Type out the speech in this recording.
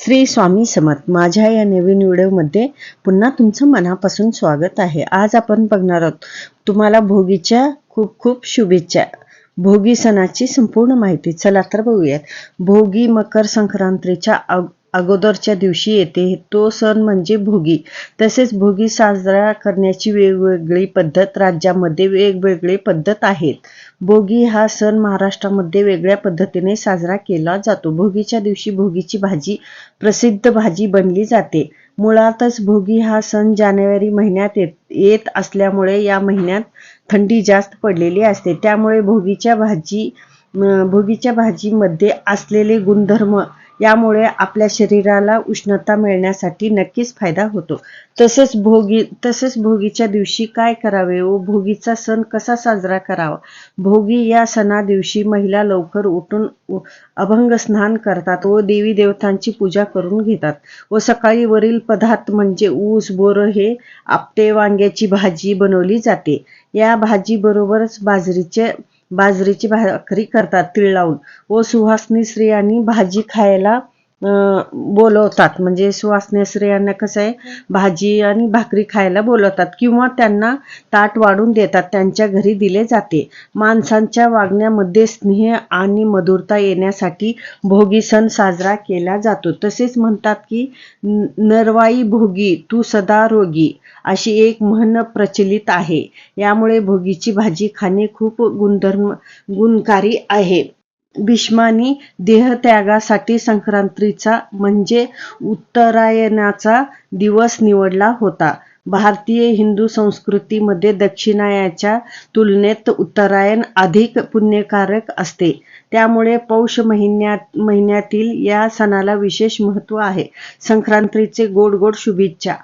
श्री स्वामी समर्थ. माझ्या या नवीन व्हिडिओमध्ये पुन्हा तुमचं मनापासून स्वागत आहे. आज आपण बघणार आहोत तुम्हाला भोगीच्या खूप खूप शुभेच्छा. भोगी सणाची संपूर्ण माहिती. चला तर बघूयात. भोगी मकर संक्रांतीच्या अगोदरच्या दिवशी येते. तो सण म्हणजे भोगी. तसेच भोगी साजरा करण्याची वेगवेगळी पद्धत राज्यामध्ये वेगवेगळी पद्धत आहेत. भोगी हा सण महाराष्ट्रामध्ये वेगळ्या पद्धतीने साजरा केला जातो. भोगीच्या दिवशी भोगीची भाजी प्रसिद्ध भाजी बनली जाते. मुळातच भोगी हा सण जानेवारी महिन्यात येत येत असल्यामुळे या महिन्यात थंडी जास्त पडलेली असते. त्यामुळे भोगीच्या भाजी भोगीच्या भाजीमध्ये असलेले गुणधर्म यामुळे आपल्या शरीराला उष्णता मिळण्यासाठी नक्कीच फायदा होतो. तसेच भोगी तसेच भोगीच्या दिवशी काय करावे व भोगीचा सण कसा साजरा करावा? भोगी या सणा दिवशी महिला लवकर उठून उ- अभंग स्नान करतात व देवी देवतांची पूजा करून घेतात व सकाळी वरील पदार्थ म्हणजे ऊस बोरं हे आपटे वांग्याची भाजी बनवली जाते. या भाजी बरोबरच बाजरीचे बाजरीची भाकरी करतात तीळ लावून. व सुहासनी स्त्रियांनी भाजी खायला बोलवतात. म्हणजे सुवासने स्त्रियांना कसं आहे भाजी आणि भाकरी खायला बोलवतात. किंवा त्यांना ताट वाढून देतात. त्यांच्या घरी दिले जाते. माणसांच्या वागण्यामध्ये स्नेह आणि मधुरता येण्यासाठी भोगी सण साजरा केला जातो. तसेच म्हणतात की नरवाई भोगी तू सदा रोगी अशी एक म्हण प्रचलित आहे. यामुळे भोगीची भाजी खाणे खूप गुणधर्म गुणकारी आहे. भीष्मानी देहत्यागासाठी संक्रांतीचा म्हणजे उत्तरायणाचा दिवस निवडला होता. भारतीय हिंदू संस्कृतीमध्ये दक्षिणायाच्या तुलनेत उत्तरायण अधिक पुण्यकारक असते. त्यामुळे पौष महिन्यात महिन्यातील या सणाला विशेष महत्त्व आहे. संक्रांतीचे गोड गोड शुभेच्छा.